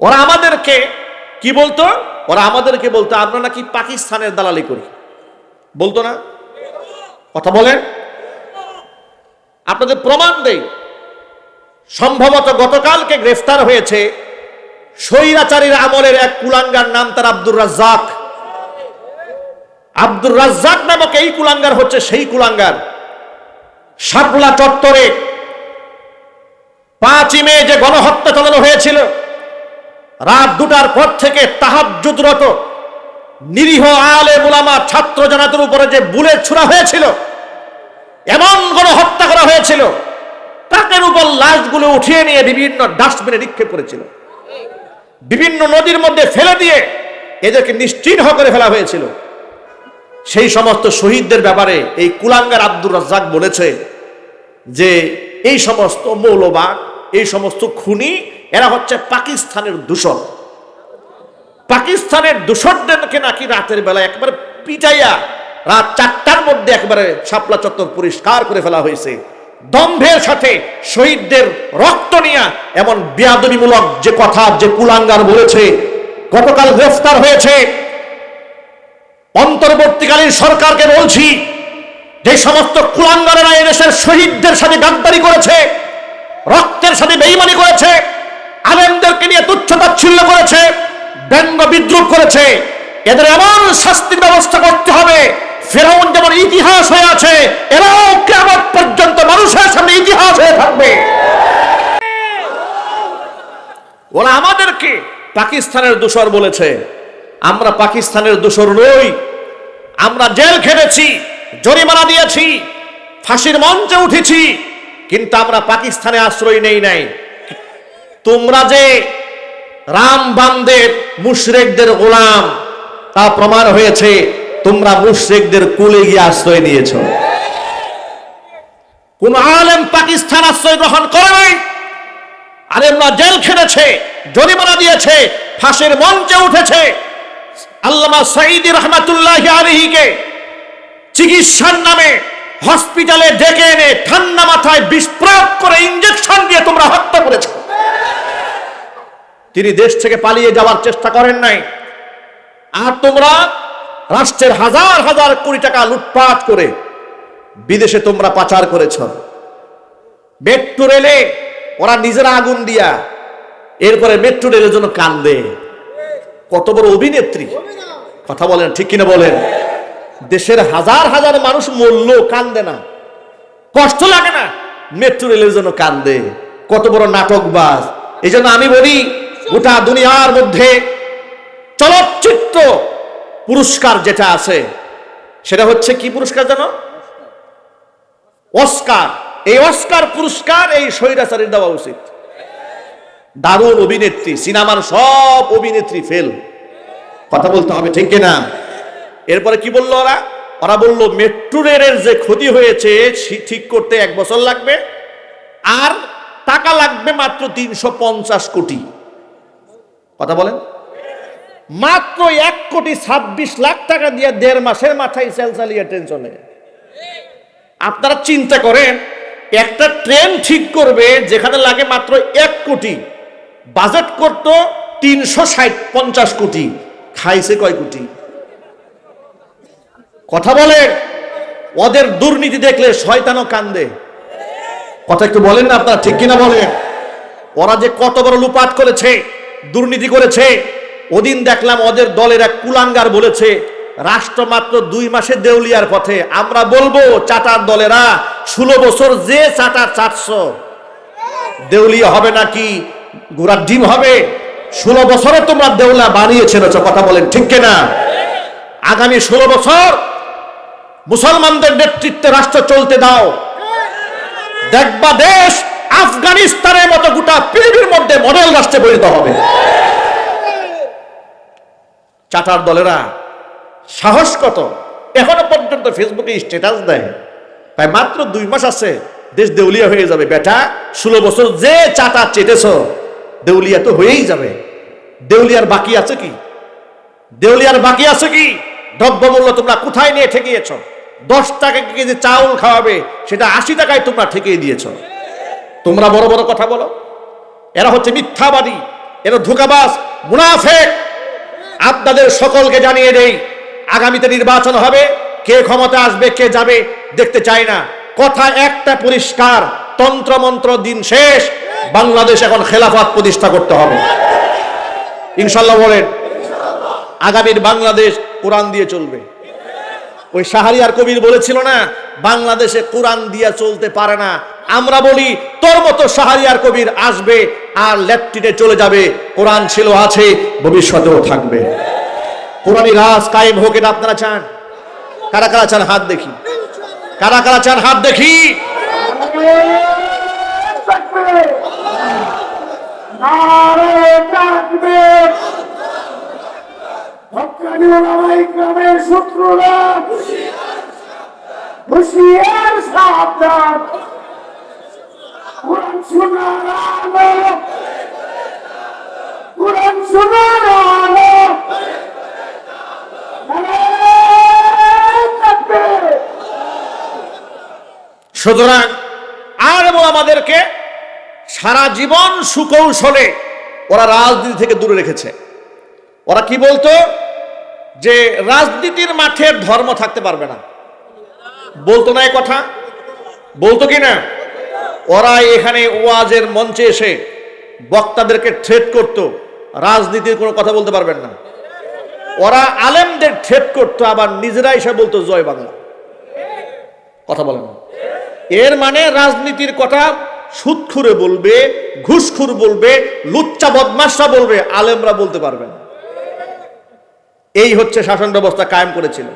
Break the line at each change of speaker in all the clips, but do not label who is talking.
ওরা আমাদেরকে কি বলতো? ওরা আমাদেরকে বলতো, আমরা নাকি পাকিস্তানের দালালি করি। বলতো না? কথা বলেন। আপনাদের প্রমাণ দেই। সম্ভবত গতকালকে গ্রেফতার হয়েছে স্বৈরাচারীর আমলের এক কুলাঙ্গার নাম তার আব্দুর রাজ্জাক। আব্দুর রাজ্জাক নামক এই কুলাঙ্গার হচ্ছে সেই কুলাঙ্গার। শাপলা চত্বরে পাঁচই মে যে গণহত্যা চালানো হয়েছিল রাত দুটার পর থেকে তাহাজ্জুদরত নিরীহ আলে মুলামা ছাত্র জনাতের উপরে যে বুলেট ছুড়া হয়েছিল, এমন গণহত্যা করা হয়েছিল তাকের উপর লাশগুলো উঠিয়ে নিয়ে বিভিন্ন ডাস্টবিনে নিক্ষেপ করেছিল। বিভিন্ন নদীর মধ্যে ফেলে দিয়ে এদেরকে নিশ্চিহ্ন করে ফেলা হয়েছিল। সেই সমস্ত শহীদদের ব্যাপারে এই কুলাঙ্গার আব্দুর রাজ্জাক বলেছে যে, এই সমস্ত মৌলবাদ এই সমস্ত খুনি এরা হচ্ছে পাকিস্তানের দূষণ। পাকিস্তানের দূষণদেরকে নাকি রাতের বেলা একবারে পিটাইয়া রাত চারটার মধ্যে একবারে শাপলা চত্বর পরিষ্কার করে ফেলা হয়েছে। দম্ভের সাথে শহীদদের রক্ত নিয়ে এমন বিয়াদবিমূলক যে কথা, যে কুলাঙ্গার বলেছে, গতকাল গ্রেফতার হয়েছে। অন্তর্বর্তীকালীন সরকারকে বলছি, যে সমস্ত কুলাঙ্গারেরা এদেশের শহীদদের সাথে গাদ্দারি করেছে, রক্তের সাথে বেইমানি করেছে আলেমদেরকে নিয়ে তুচ্ছতাচ্ছিল্য করেছে, ব্যঙ্গ বিদ্রুপ করেছে। এদের এমন শাস্তির ব্যবস্থা করতে হবে, ফেরাউন যেমন ইতিহাস হয়ে আছে, এরাও কেমন পর্যন্ত মানুষের সামনে ইতিহাস হয়ে থাকবে। ওরা আমাদেরকে পাকিস্তানের দূষর বলেছে। আমরা পাকিস্তানের দূষর নই। আমরা জেল খেটেছি, জরিমানা দিয়েছি, ফাঁসির মঞ্চে উঠেছি, কিন্তু আমরা পাকিস্তানে আশ্রয় নেই নাই। তোমরা যে রাম বামদের মুশরেকদের গোলাম, তা প্রমাণ হয়েছে, তোমরা মুশরেকদের কুলে গিয়ে আশ্রয় নিয়েছ। কোন আলেম পাকিস্তান আশ্রয় গ্রহণ করে নাই আলেমরা জেল খেটেছে, জরিমানা দিয়েছে, ফাঁসির মঞ্চে উঠেছে। আল্লামা সাইদি রহমাতুল্লাহ আলহিকে চিকিৎসার নামে হসপিটালে ডেকে এনে ঠান্ডা মাথায় বিষ প্রয়োগ করে ইঞ্জেকশন দিয়ে তোমরা হত্যা করেছ। তিনি দেশ থেকে পালিয়ে যাওয়ার চেষ্টা করেন নাই। আর তোমরা রাষ্ট্রের হাজার হাজার কোটি টাকা লুটপাট করে বিদেশে তোমরা পাচার করেছ। মেট্রো রেলে ওরা নিজেরা আগুন দিয়া এরপরে মেট্রো রেলের জন্য কান্দে। কত বড় অভিনেত্রী। কথা বলেন, ঠিক কিনা বলেন? দেশের হাজার হাজার মানুষ মরল, কান্দে না। কষ্ট লাগে না মেট্রো রেলের জন্য কান্দে। কত বড় নাটকবাজ। এই আমি বলি গোটা দুনিয়ার মধ্যে চলচ্চিত্র পুরস্কার যেটা আছে, সেটা হচ্ছে কি পুরস্কার জানো? অস্কার। এই অস্কার পুরস্কার, এই স্বৈরাচারীর দেওয়া উচিত। দারুণ অভিনেত্রী, সিনেমার সব অভিনেত্রী ফেল কথা বলতে হবে, ঠিক কিনা? এরপরে কি বলল ওরা? ওরা বলল, মেট্রো রেলের যে ক্ষতি হয়েছে ঠিক করতে এক বছর লাগবে। আর টাকা লাগবে মাত্র তিনশো পঞ্চাশ কোটি। কথা বলেন। মাত্র এক কোটি ছাব্বিশ লাখ টাকা দিয়ে দেড় মাসের মাথায় সেল চালিয়ে ট্রেন চলে আপনারা চিন্তা করেন, একটা ট্রেন ঠিক করবে, যেখানে লাগে মাত্র এক কোটি। বাজেট করতো তিনশো ষাট পঞ্চাশ কোটি, খাইছে কয় কোটি? কথা বলে ওদের দুর্নীতি দেখলে শয়তানও কান্দে। কথা একটু বলেন না আপনারা, ঠিক কিনা বলেন? ওরা যে কত বড় লুপাট করেছে দুর্নীতি করেছে। ওদিন দেখলাম ওদের দলের এক কুলাঙ্গার বলেছে, রাষ্ট্র মাত্র দুই মাসে দেউলিয়ার পথে। আমরা বলব, চাটার দলেরা ষোলো বছর যে চাটার চারশো। দেউলিয়া হবে নাকি? গোড়ার ডিম হবে? ষোলো বছরে তোমরা দেউলা বানিয়েছেন কথা বলেন ঠিক কিনা? আগামী ষোলো বছর মুসলমানদের নেতৃত্বে রাষ্ট্র চলতে দাও। দেখবা দেশ আফগানিস্তানের মতো গোটা পৃথিবীর মডেল রাষ্ট্রে পরিণত হবে। চাটার দলেরা সাহস কত? এখনও পর্যন্ত ফেসবুকে স্ট্যাটাস দেয়। তাই মাত্র দুই মাস আছে, দেশ দেউলিয়া হয়ে যাবে। বেটা, ষোলো বছর যে চাটা চেটেছ, দেউলিয়া তো হয়েই যাবে। দেউলিয়ার বাকি আছে কি? দেউলিয়ার বাকি আছে কি? দ্রব্যমূল্য তোমরা কোথায় নিয়ে ঠেকিয়েছ? দশ টাকা কেজি চাউল খাওয়াবে, সেটা আশি টাকায় তোমরা ঠেকিয়ে দিয়েছ। তোমরা বড় বড় কথা বলো। এরা হচ্ছে মিথ্যাবাদী, এরা ধোকাবাজ, মুনাফেক। আপনাদের সকলকে জানিয়ে দেই, আগামীতে নির্বাচন হবে, কে ক্ষমতা আসবে, কে যাবে, দেখতে চাই না। কথা একটা পরিষ্কার, তন্ত্রমন্ত্র দিন শেষ, বাংলাদেশ এখন খেলাফত প্রতিষ্ঠা করতে হবে। ইনশাল্লাহ বলেন, আগামীর বাংলাদেশ কোরআন দিয়ে চলবে। ওই শাহরিয়ার কবির বলেছিল না, বাংলাদেশে কোরআন দিয়ে চলতে পারে না আমরা বলি, তোর মতো শাহরিয়ার কবির আসবে আর ল্যাপটিনে চলে যাবে। কোরআন ছিল, আছে, ভবিষ্যতেও থাকবে। কোরআনী রাজ কায়েম হোক এটা আপনারা চান। কারা কারা চান হাত দেখি? কারা কারা চান হাত দেখি?
শত্রুরা। হুশিয়ার সাবধান কোরআন শোনার আলো। কোরআন শোনার আলো।
সুতরাং আর আমাদেরকে সারা জীবন সুকৌশলে ওরা রাজনীতি থেকে দূরে রেখেছে। ওরা কি বলতো? যে রাজনীতির মাঠে ধর্ম থাকতে পারবে না। বলতো না এ কথা? বলতো কি না? ওরা এখানে ওয়াজের মঞ্চে এসে বক্তাদেরকে থ্রেট করত। রাজনীতির কোনো কথা বলতে পারবেন না। ওরা আলেমদের থ্রেট করতো, আবার নিজেরা এসে বলতো, জয় বাংলা। কথা বলেন। এর মানে রাজনীতির কথা সুৎখুরে বলবে, ঘুষখুর বলবে, লুচ্চা বদমাশরা বলবে, আলেমরা বলতে পারবেন। এই হচ্ছে শাসন ব্যবস্থা কায়েম করেছিল।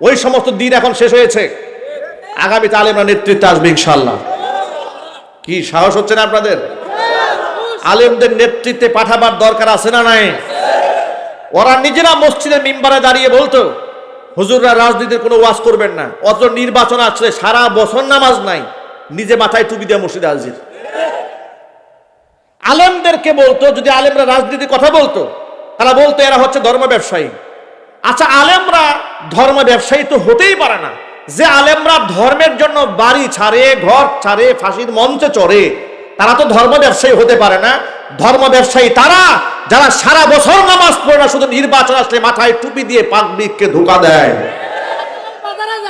ওই সমস্ত দিন এখন শেষ হয়েছে। আগামীতে আলেমরা নেতৃত্বে আসবে ইনশাল্লাহ কি সাহস হচ্ছে না আপনাদের? আলেমদের নেতৃত্বে পাঠাবার দরকার আছে না নাই? ওরা নিজেরা মসজিদের মিম্বারে দাঁড়িয়ে বলতো, হুজুররা রাজনীতির কোনো ওয়াজ করবেন না। অত নির্বাচন আসলে সারা বছর নামাজ নাই। নিজে মাথায় টুপি দিয়ে মসজিদে হাজির। আলেমদেরকে বলতো, যদি আলেমরা রাজনীতির কথা বলতো, তারা বলতো, এরা হচ্ছে ধর্ম ব্যবসায়ী। আচ্ছা আলেমরা ধর্ম ব্যবসায়ী তো হতেই পারে না। যে আলেমরা ধর্মের জন্য বাড়ি ছাড়ে, ঘর ছাড়ে, ফাঁসির মঞ্চে চড়ে, তারা তো ধর্ম ব্যবসায়ী হতে পারে না। ধর্ম ব্যবসায়ী তারা, যারা সারা বছর নামাজ পড়ে না, শুধু নির্বাচন আসলে মাথায় টুপি দিয়ে পাবলিককে ধোকা দেয়।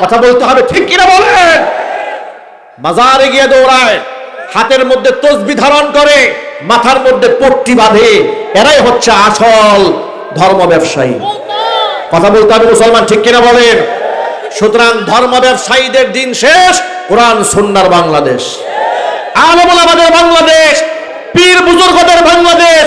কথা বলতে হবে, ঠিক কিনা বলেন? বাজারে গিয়ে দৌড়ায়, হাতের মধ্যে তসবি ধারণ করে, মাথার মধ্যে পট্টি বাঁধে। এরাই হচ্ছে আসল ধর্ম ব্যবসায়ী। কথা বলতে হবে, মুসলমান, ঠিক কিনা বলেন? সুতরাং ধর্ম ব্যবসায়ীদের দিন শেষ, কোরআন সুন্নার বাংলাদেশ। আলমুল বাংলাদেশ, পীর বুজুর্গদের বাংলাদেশ,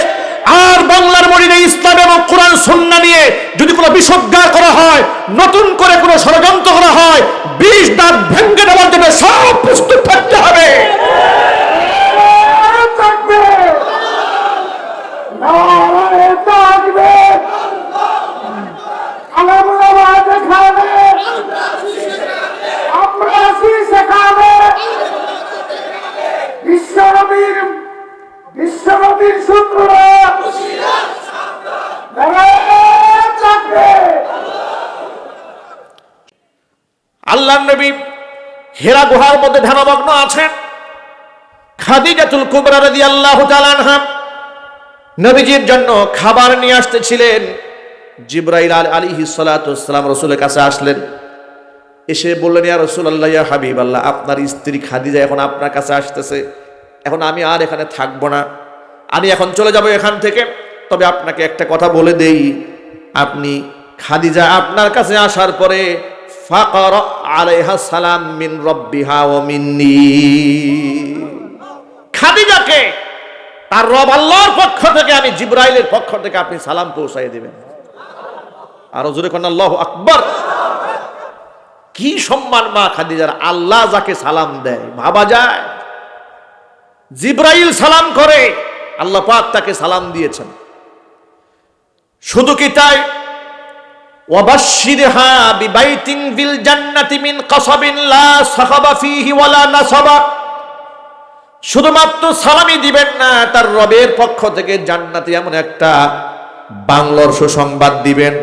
আর বাংলার মরিনে ইসলাম এবং কোরআন সন্না নিয়ে যদি কোনো বিসজ্ঞা করা হয়, নতুন করে কোনো ষড়যন্ত্র করা হয়, বিষ দাঁত ভেঙ্গে দেওয়ার জন্য সব প্রস্তুত থাকতে হবে। আল্লাহ নবী, হেরা গুহার মধ্যে ধ্যানমগ্ন আছেন। খাদিজাতুল কুবরা রাদিয়াল্লাহু তাআলা আনহা নবীজির জন্য খাবার নিয়ে আসতেছিলেন। জিব্রাইল আল আলাইহিস সালাতু ওয়াসসালাম রাসূলের কাছে আসলেন। এসে বললেন, ইয়া রাসূলুল্লাহ, ইয়া হাবিবাল্লাহ, আপনার স্ত্রী খাদিজা এখন আপনার কাছে আসতেছে। এখন আমি আর এখানে থাকব না। আমি এখন চলে যাব এখান থেকে। তবে আপনাকে একটা কথা বলে দেই। আপনি খাদিজা আপনার কাছে আসার পরে ফাকর আলাইহা সালাম মিন রব্বিহা ও মিন্নি। খাদিজাকে, তার রব আল্লাহর পক্ষ থেকে আমি জিব্রাইলের পক্ষ থেকে আপনি সালাম পৌঁছাই দিবেন। আর জোরে কোন, আল্লাহ আকবর। কি সম্মান মা খাদিজার, আল্লাহ যাকে সালাম দেয়, ভাবা যায়? জিব্রাইল সালাম করে, আল্লাহ পাক তাকে সালাম দিয়েছেন। শুধু কি তাই? ওয়াবাশশিরহা বিবাইতিন ফিল জান্নাতি মিন কাসাবিন লা সাখাবা ফীহি ওয়ালা নাসাবা। শুধুমাত্র সালামি দিবেন না, তার রবের পক্ষ থেকে জান্নাতে এমন একটা বাংলার সুসংবাদ দিবেন,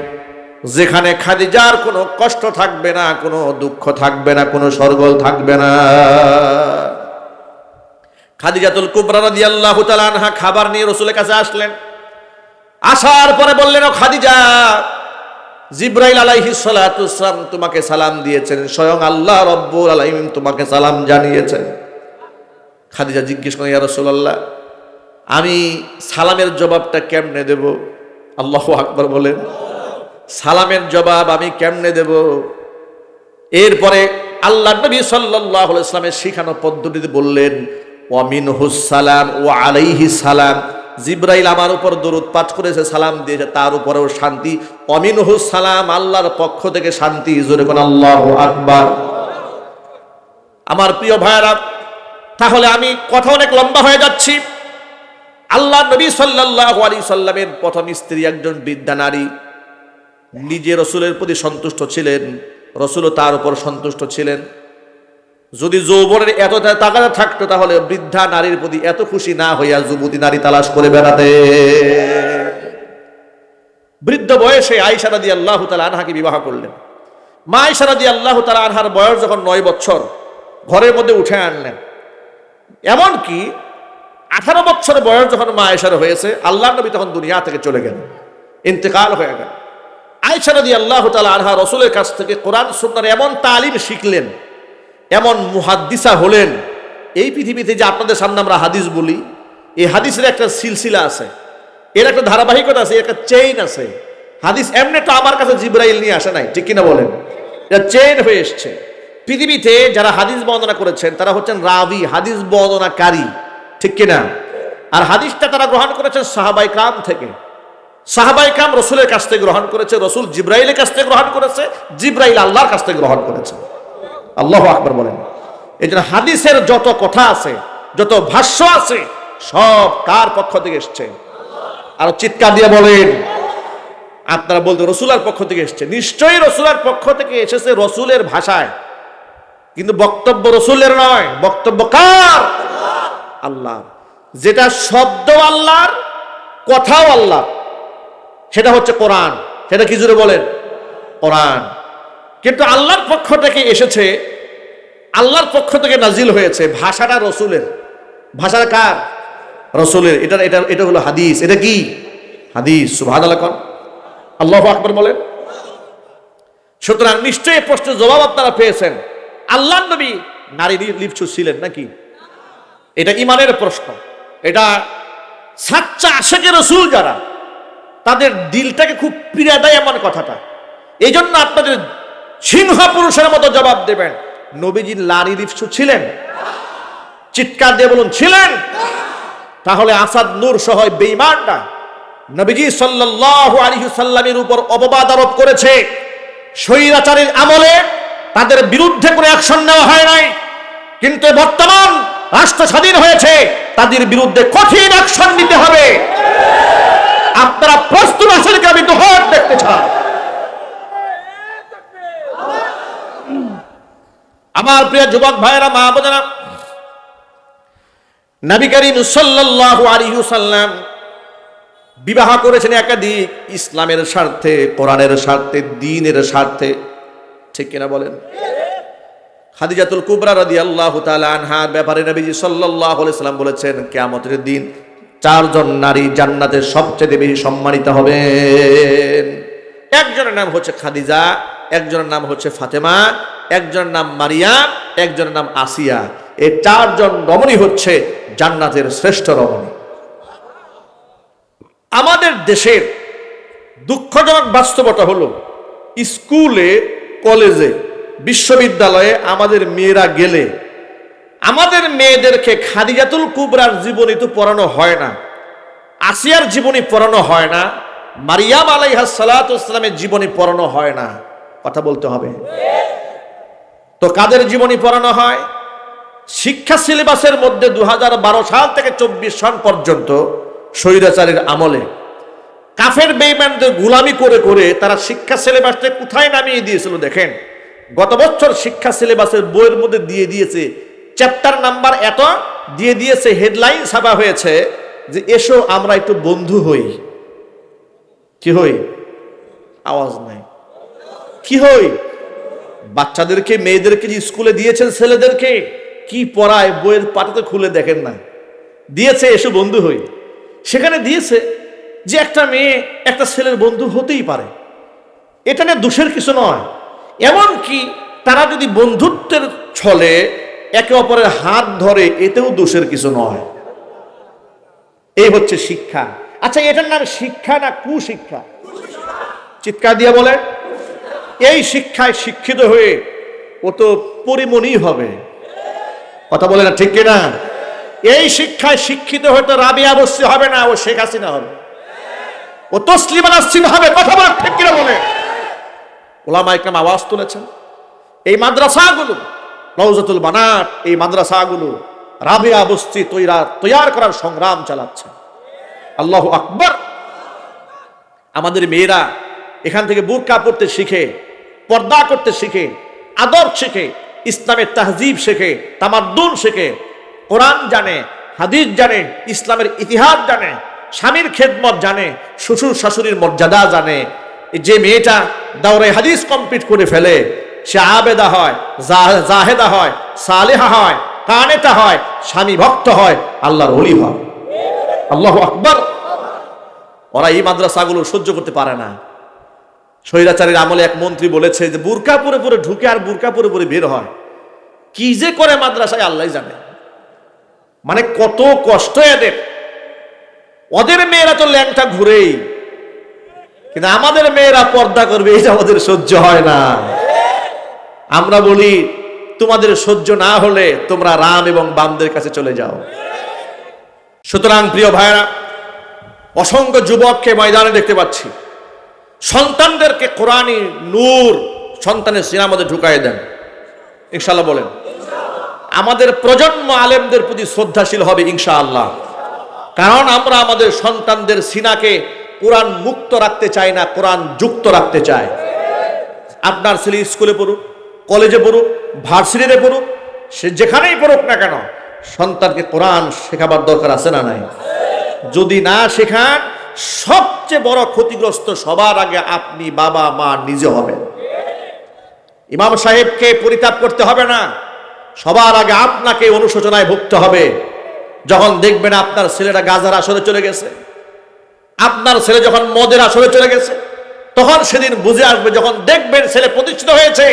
যেখানে খাদিজার কোনো কষ্ট থাকবে না, কোনো দুঃখ থাকবে না, কোনো সরগল থাকবে না। খাদিজাতুল কুবরা রাদিয়াল্লাহু তাআলা আনহা খাবার নিয়ে রসুলের কাছে আসলেন। আসার পরে বললেন, ও খাদিজা জিব্রাইল আলাইহি সালাম তোমাকে সালাম দিয়েছেন, স্বয়ং আল্লাহ রব্বুল আলাইহিম তোমাকে সালাম জানিয়েছেন। খাদিজা জিজ্ঞেস করেন ইয়া রাসূলুল্লাহ, আমি সালামের জবাবটা কেমনে দেব? আল্লাহ আকবার বলেন, সালামের জবাব আমি কেমনে দেব? এরপরে আল্লাহ নবী আলাইহি ইসলামের শিখানো পদ্ধতিতে বললেন ওয়ামিন সালাম ও আলাইহি সালাম জিব্রাইল আমার উপর দরুদ পাঠ করেছে, সালাম দিয়েছে, তার উপরেও শান্তি। অমিন সালাম আল্লাহর পক্ষ থেকে শান্তি। জোরে কোন আল্লাহ আকবার। আমার প্রিয় ভাইরা তাহলে আমি কথা অনেক লম্বা হয়ে যাচ্ছি। আল্লাহ নবী সাল্লাল্লাহু আলাইহি সাল্লামের প্রথম স্ত্রী একজন বৃদ্ধা নারী। নিজে রসুলের প্রতি সন্তুষ্ট ছিলেন, রসুলও তার উপর সন্তুষ্ট ছিলেন। যদি যৌবনের এত তাকাতে থাকতো, তাহলে বৃদ্ধা নারীর প্রতি এত খুশি না হইয়া যুবতী নারী তালাশ করে বেড়াতে। বৃদ্ধ বয়সে আয়সা রাদি আল্লাহ তালা আনহাকে বিবাহ করলেন। মা আয়সা রাদি আল্লাহ তালা আনহার বয়স যখন নয় বছর, ঘরের মধ্যে উঠে আনলেন। এমনকি আঠারো বছর বয়স যখন মা আয়সার হয়েছে আল্লাহ নবী তখন দুনিয়া থেকে চলে গেলেন, ইন্তেকাল হয়ে গেল। আয়সা রাদি আল্লাহ তালা আনহা রসুলের কাছ থেকে কোরআন, সুন্নার এমন তালিম শিখলেন এমন মুহাদ্দিসা হলেন। এই পৃথিবীতে যে আপনাদের সামনে আমরা হাদিস বলি, এই হাদিসের একটা সিলসিলা আছে। এর একটা ধারাবাহিকতা আছে একটা চেইন আছে। হাদিস এমনি তো আমার কাছে জিব্রাইল নিয়ে আসে নাই, ঠিক কিনা বলেন? এটা চেইন হয়ে এসছে। পৃথিবীতে যারা হাদিস বর্ণনা করেছেন, তারা হচ্ছেন রাবি, হাদিস বর্ণনাকারী, ঠিক কিনা? আর হাদিসটা তারা গ্রহণ করেছেন সাহাবাই কাম থেকে। সাহাবাই কাম রসুলের কাছ থেকে গ্রহণ করেছে, রসুল জিব্রাইলের কাছ থেকে গ্রহণ করেছে, জিব্রাইল আল্লাহর কাছ থেকে গ্রহণ করেছে। আল্লাহ আকবর বলেন। এই জন্য হাদিসের যত কথা আছে, যত ভাষ্য আছে, সব কার পক্ষ থেকে এসছে? আর চিৎকার দিয়ে বলেন। আপনারা বলতে রসুলার পক্ষ থেকে এসছে। নিশ্চয়ই রসুলার পক্ষ থেকে এসেছে রসুলের ভাষায়। কিন্তু বক্তব্য রসুলের নয়, বক্তব্য কার? আল্লাহ যেটা শব্দ আল্লাহর, কথাও আল্লাহ সেটা হচ্ছে কোরআন। সেটা কি জুড়ে বলেন? কোরআন। কিন্তু আল্লাহর পক্ষ থেকে এসেছে, আল্লাহর পক্ষ থেকে নাজিল হয়েছে ভাষাটা রসুলের। ভাষাটা কার? রসুলের। এটা এটা এটা হলো হাদিস। এটা কি? হাদিস। সুভাদ আলাকন আল্লাহ আকবর বলেন। সুতরাং নিশ্চয়ই প্রশ্নের জবাব আপনারা পেয়েছেন। আল্লাহ নবী নারী লিপ্সু ছিলেন নাকি? এটা ইমানের প্রশ্ন। এটা সাচ্চা আশেকের রসুল যারা, তাদের দিলটাকে খুব পীড়া দেয় এমন কথাটা। এই জন্য আপনাদের সিংহ পুরুষের মতো জবাব দেবেন। নবীজি লারি লিপসু ছিলেন। চিৎকার দিয়ে বলুন, ছিলেন। তাহলে আসাদ নূর সহ বেইমানটা নবীজি সাল্লাল্লাহু আলাইহি সাল্লামের উপর অপবাদ আরোপ করেছে। স্বৈরাচারীর আমলে তাদের বিরুদ্ধে কোনো অ্যাকশন নেওয়া হয় নাই। কিন্তু বর্তমান রাষ্ট্র স্বাধীন হয়েছে, তাদের বিরুদ্ধে কঠিন অ্যাকশন নিতে হবে। আপনারা প্রস্তুত কি আমি দোহার দেখতে চাই। আমার প্রিয় যুবক ভাইয়েরা, মা বোনেরা, নবী করিম সাল্লাল্লাহু আলাইহি সাল্লাম বিবাহ করেছেন একাধিক, ইসলামের স্বার্থে, কোরআনের স্বার্থে দ্বীনের স্বার্থে। ঠিক কিনা বলেন? খাদিজাতুল কুবরা রাদিয়াল্লাহু তাআলা আনহার ব্যাপারে নবীজি আলাইহি সাল্লাম বলেছেন, কিয়ামতের দিন চারজন নারী জান্নাতের সবচেয়ে বেশি সম্মানিত হবেন। একজনের নাম হচ্ছে খাদিজা, একজনের নাম হচ্ছে ফাতেমা একজনের নাম মারিয়াম একজনের নাম আসিয়া। এই চারজন রমণী হচ্ছে জান্নাতের শ্রেষ্ঠ রমণী। আমাদের দেশের দুঃখজনক বাস্তবতা হলো, স্কুলে, কলেজে, বিশ্ববিদ্যালয়ে আমাদের মেয়েরা গেলে, আমাদের মেয়েদেরকে খাদিজাতুল কুবরার জীবনী তো পড়ানো হয় না, আসিয়ার জীবনী পড়ানো হয় না, মারিয়াম আলাইহা সালাতামের জীবনী পড়ানো হয় না। কথা বলতে হবে। তো কাদের জীবনী পড়ানো হয়? শিক্ষা সিলেবাসের মধ্যে দু হাজার বারো সাল থেকে চব্বিশ সাল পর্যন্ত স্বৈরাচারের আমলে। কাফের বেইমানদের গুলামি করে করে তারা শিক্ষা সিলেবাসটা কোথায় নামিয়ে দিয়েছিল দেখেন? গত বছর শিক্ষা সিলেবাসের বইয়ের মধ্যে দিয়ে দিয়েছে, চ্যাপ্টার নাম্বার এত, দিয়ে দিয়েছে, হেডলাইন ছাপা হয়েছে যে এসো আমরা একটু বন্ধু হই। কি হই? আওয়াজ নাই। কি হই? বাচ্চাদেরকে, মেয়েদেরকে যে স্কুলে দিয়েছেন ছেলেদেরকে, কি পড়ায় বইয়ের পাতাতে খুলে দেখেন না। দিয়েছে, এসো বন্ধু হই। সেখানে দিয়েছে যে একটা মেয়ে একটা ছেলের বন্ধু হতেই পারে। এটা নিয়ে দোষের কিছু নয়। এমন কি তারা যদি বন্ধুত্বের ছলে একে অপরের হাত ধরে, এতেও দোষের কিছু নয়। এই হচ্ছে শিক্ষা। আচ্ছা এটার নাম শিক্ষা না কুশিক্ষা? চিৎকার দিয়ে বলে। এই শিক্ষায় শিক্ষিত হয়ে ও তো পরিমণি হবে। কথা বলে না, ঠিক কিনা? এই শিক্ষায় শিক্ষিত হয়ে তো রাবি অবশ্যই হবে না, ও শেখ হাসিনা হবে। ও তসলিমা নাসরিন হবে, কথা বলে ঠিক কিনা বলে? ওলামা আওয়াজ তুলেছেন। এই মাদ্রাসাগুলো রওজাতুল বানাত এই মাদ্রাসাগুলো রাবিয়া বস্তি তৈরা, তৈয়ার করার সংগ্রাম চালাচ্ছে। আল্লাহ আকবর। আমাদের মেয়েরা এখান থেকে বুরকা পড়তে শিখে পর্দা করতে শিখে আদর শেখে, ইসলামের তাহজিব শেখে, তামাদ্দুন শেখে, কোরআন জানে, হাদিস জানে, ইসলামের ইতিহাস জানে, স্বামীর খেদমত জানে, শ্বশুর শাশুড়ির মর্যাদা জানে। যে মেয়েটা দাওরে হাদিস কমপ্লিট করে ফেলে, সে আবেদা হয় জাহেদা হয়, সালেহা হয়, কানেতা হয়, স্বামী ভক্ত হয়, আল্লাহর অলি হয়। আল্লাহ আকবর। ওরা এই মাদ্রাসাগুলো সহ্য করতে পারে না। স্বৈরাচারীর আমলে এক মন্ত্রী বলেছে যে বুরকা পরে পরে ঢুকে আর বুরকা পরে পরে বের হয়। কি যে করে মাদ্রাসায় আল্লাহ জানে। মানে কত কষ্ট এদের। ওদের মেয়েরা তো ল্যাংটা ঘুরেই। কিন্তু আমাদের মেয়েরা পর্দা করবে এটা আমাদের সহ্য হয় না। আমরা বলি, তোমাদের সহ্য না হলে তোমরা রাম এবং বামদের কাছে চলে যাও। সুতরাং প্রিয় ভাইরা অসংখ্য যুবককে ময়দানে দেখতে পাচ্ছি। সন্তানদেরকে কোরআনী নূর, সন্তানের সিনার মধ্যে ঢুকাই দেন। ইনশাল্লাহ বলেন। আমাদের প্রজন্ম আলেমদের প্রতি শ্রদ্ধাশীল হবে ইনশাআল্লাহ। কারণ আমরা আমাদের সন্তানদের সিনাকে কোরআন মুক্ত রাখতে চাই না, কোরআন যুক্ত রাখতে চাই। আপনার ছেলে স্কুলে পড়ুক কলেজে পড়ুক ভার্সিটিতে পড়ুক সে যেখানেই পড়ুক না কেন, সন্তানকে কোরআন শেখাবার দরকার আছে না নাই? যদি না শেখান সবচেয়ে বড় ক্ষতিগ্রস্ত সবার আগে আপনি বাবা, মা নিজে হবেন। ইমাম সাহেবকে পরিতাপ করতে হবে না। সবার আগে আপনাকে অনুশোচনায় ভুগতে হবে। যখন দেখবেন আপনার ছেলেটা গাজার আসরে চলে গেছে, আপনার ছেলে যখন মদের আসরে চলে গেছে, তখন সেদিন বুঝে আসবে, যখন দেখবেন ছেলে প্রতিষ্ঠিত হয়েছে,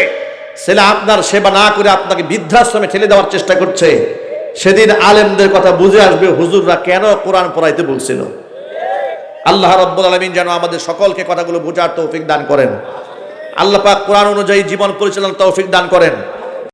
ছেলে আপনার সেবা না করে আপনাকে বৃদ্ধাশ্রমে ঠেলে দেওয়ার চেষ্টা করছে। সেদিন আলেমদের কথা বুঝে আসবে, হুজুররা কেন কোরআন পড়াইতে বলছিল? আল্লাহ রব্বুল আলমিন যেন আমাদের সকলকে কথাগুলো বোঝার তৌফিক দান করেন। আল্লাহ পাক কোরআন অনুযায়ী জীবন পরিচালনার তৌফিক দান করেন।